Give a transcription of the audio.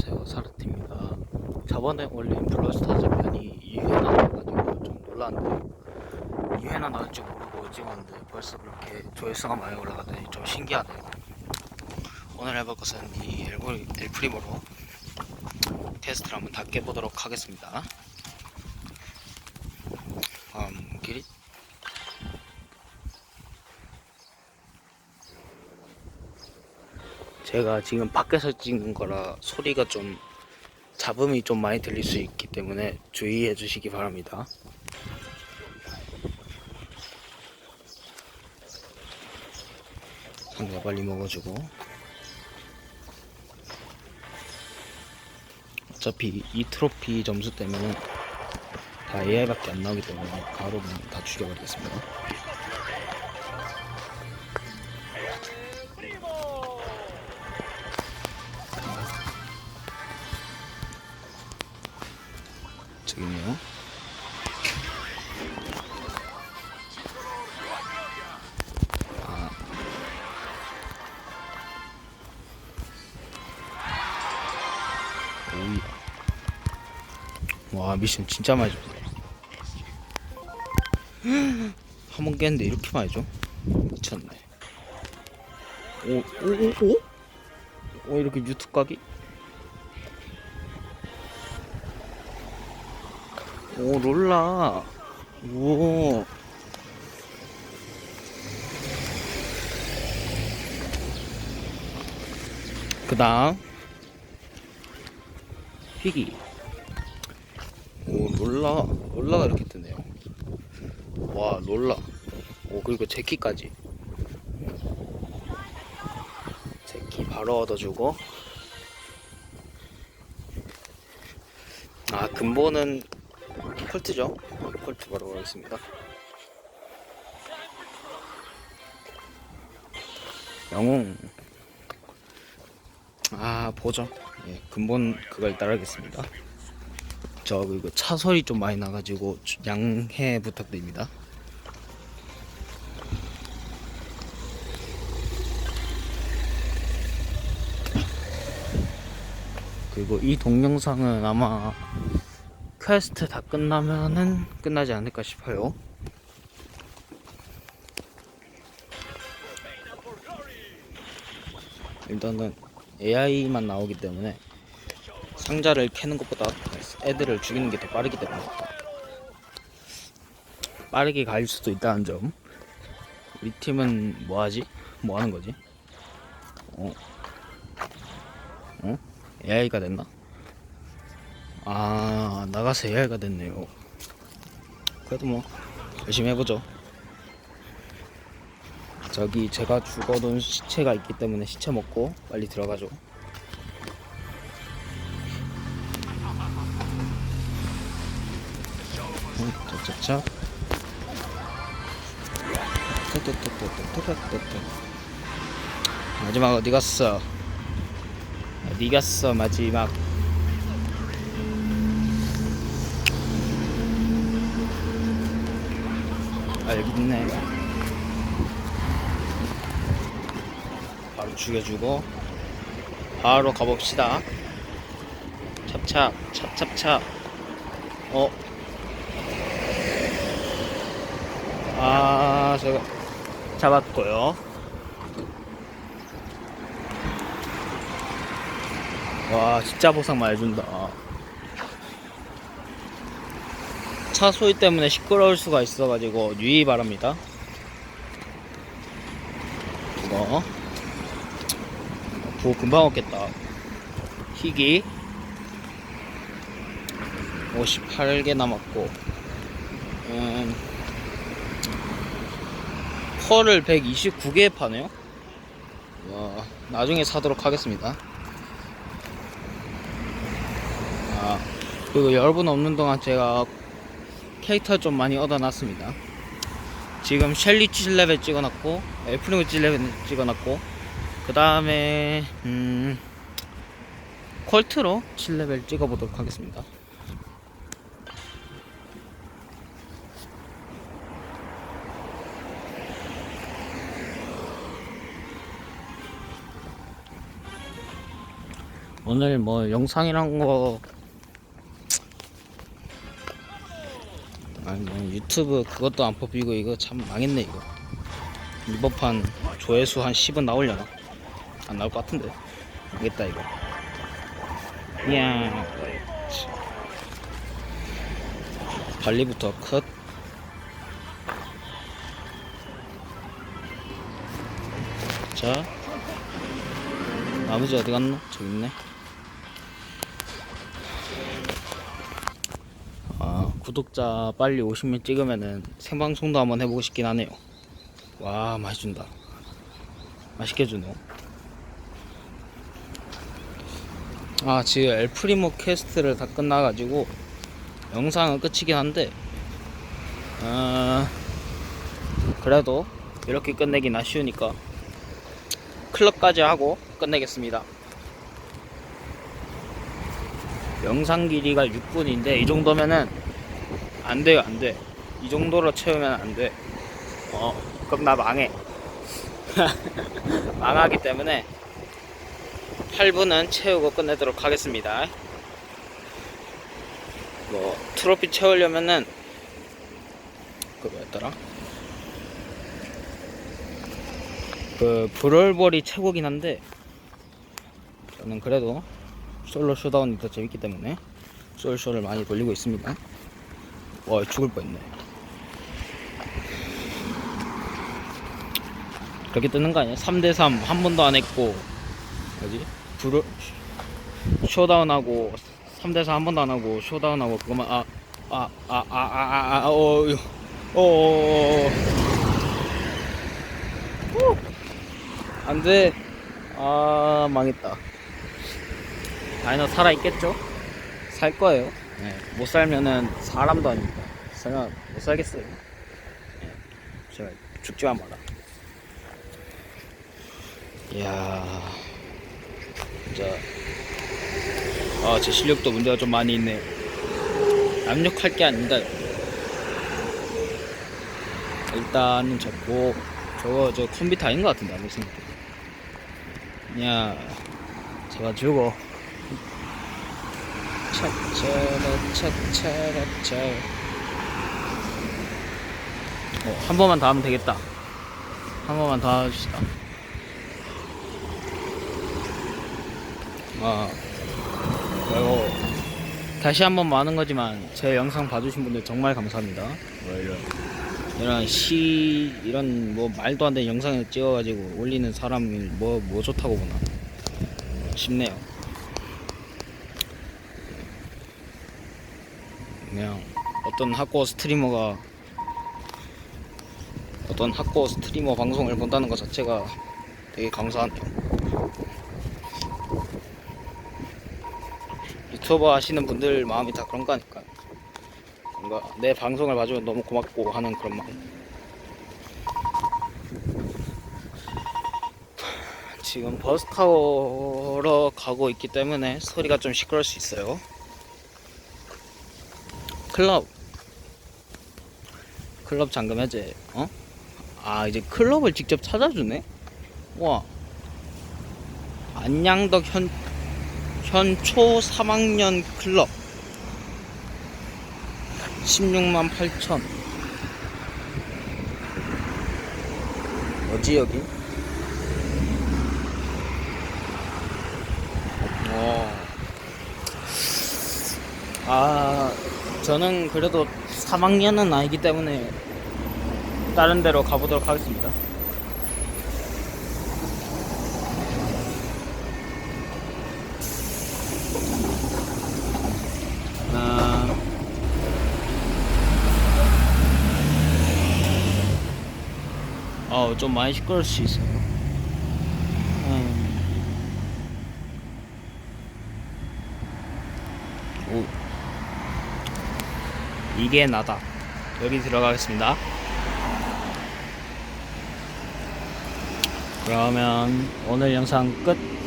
안녕하세요. 사르트입니다. 저번에 올린 블러스타즈 편이 2회나 나와가지고 좀 놀랐는데 2회나 나올 줄 모르고 찍었는데 벌써 그렇게 조회수가 많이 올라가더니 좀 신기하네요. 오늘 해볼 것은 이 엘프, 엘프리모로 테스트를 한번 다 깨보도록 하겠습니다. 다음 길이 제가 지금 밖에서 찍는 거라 소리가 좀 잡음이 좀 많이 들릴 수 있기 때문에 주의해 주시기 바랍니다. 상대가 빨리 먹어주고 어차피 이 트로피 점수 때문에 다 AI밖에 안 나오기 때문에 바로 다 죽여버리겠습니다. 저기네요. 아. 와 미션 진짜 많이 줬네. 한번 깼는데 이렇게 많이 줘? 미쳤네. 오, 오, 오, 오? 오 이렇게 유튜브 각이? 오 롤라. 오. 그다음. 피기 오 롤라. 롤라가 이렇게 뜨네요. 와 롤라. 오 그리고 제키까지. 제키 바로 얻어주고. 아 근본은 콜트죠. 콜트 바로 가겠습니다. 영웅. 아 보죠. 예, 근본 그걸 따르겠습니다. 저 그리고 차 소리 좀 많이 나가지고 주- 양해 부탁드립니다. 그리고 이 동영상은 아마 퀘스트 다 끝나면은 끝나지 않을까 싶어요. 일단은 AI만 나오기 때문에 상자를 캐는 것보다 애들을 죽이는 게 더 빠르기 때문에 빠르게 갈 수도 있다는 점. 우리 팀은 뭐 하지? 뭐 하는 거지? 어? 어? AI가 됐나? 아 나가서 해야가 됐네요. 그래도 뭐 열심히 해보죠. 저기 제가 죽어놓은 시체가 있기 때문에 시체 먹고 빨리 들어가죠. 짜짜짜 마지막 어디 갔어 어디 갔어 마지막 아 여기 있네. 바로 죽여주고 바로 가봅시다. 찹찹 찹찹찹. 어? 아 저거 잡았고요. 와 진짜 보상 많이 준다 차 소리 때문에 시끄러울 수가 있어가지고 유의 바랍니다. 이거 보 금방 얻겠다. 희귀 58개 남았고, 음, 펄을 129개 파네요. 와, 나중에 사도록 하겠습니다. 아, 그리고 여러분 없는 동안 제가 캐릭터 좀 많이 얻어놨습니다. 지금 셸리 7레벨 찍어놨고, 애플링 7레벨 찍어놨고, 그 다음에, 음, 콜트로 7레벨 찍어보도록 하겠습니다. 오늘 뭐 영상이란 거 유튜브 그것도 안 뽑히고 이거 참 망했네 이거 이번 판 조회수 한 10은 나오려나? 안 나올 것 같은데 모르겠다 이거 이야 발리부터 컷 자, 나머지 어디 갔노? 저기 있네. 구독자 빨리 50명 찍으면은 생방송도 한번 해보고 싶긴 하네요. 와, 맛있준다. 맛있게 주네. 아, 지금 엘프리모 퀘스트를 다 끝나가지고 영상은 끝이긴 한데, 아, 그래도 이렇게 끝내긴 아쉬우니까 클럽까지 하고 끝내겠습니다. 영상 길이가 6분인데 이 정도면은 안 돼요, 안 돼. 이 정도로 채우면 안 돼. 어, 그럼 나 망해. 망하기 때문에 8분은 채우고 끝내도록 하겠습니다. 뭐 트로피 채우려면은 그 뭐였더라? 그 브롤볼이 최고긴 한데 저는 그래도 솔로 쇼다운이 더 재밌기 때문에 솔쇼를 많이 돌리고 있습니다. 와 죽을 뻔했네. 그렇게 뜨는 거 아니야? 3대3 한 번도 안 했고 뭐지? 브롤 쇼다운하고 3대4 한 번도 안 하고 쇼다운하고 그거만 아 아 아 아 아 아어 어 어, 안돼 아 망했다 다이너 살아 있겠죠? 살 거예요 네, 못 살면은 사람도 아닙니다 설마 못 살겠어요. 네, 제발 죽지만 마라 이야. 진짜. 아 제 실력도 문제가 좀 많이 있네. 압력할 게 아닙니다. 일단은 접고 저거 저 컴퓨터 아닌 것 같은데 아무 생각 야 제가 죽어. 차차라 차차라 차 어, 한 번만 더 하면 되겠다. 한 번만 더 합시다. 아 그리고. 다시 한 번 많은 거지만 제 영상 봐주신 분들 정말 감사합니다. 뭐 이런 이런 시 이런 뭐 말도 안 되는 영상을 찍어가지고 올리는 사람이 뭐뭐 좋다고 보나? 싶네요. 그냥 어떤 학고 스트리머가 어떤 학고 스트리머 방송을 본다는 것 자체가 되게 감사하네요. 유튜버 하시는 분들 마음이 다 그런 거 아닐까? 뭔가 내 방송을 봐주면 너무 고맙고 하는 그런 마음. 지금 버스 타러 가고 있기 때문에 소리가 좀 시끄러울 수 있어요. 클럽. 클럽 잠금 해제. 어? 아, 이제 클럽을 직접 찾아주네? 와. 안양덕 현, 현초 3학년 클럽. 16만 8천. 뭐지, 여기? 어. 아, 저는 그래도 3학년은 아니기 때문에 다른 데로 가보도록 하겠습니다. 아, 어, 좀 많이 시끄러울 수 있어요. 음. 오. 이게 나다. 여기 들어가겠습니다. 그러면 오늘 영상 끝.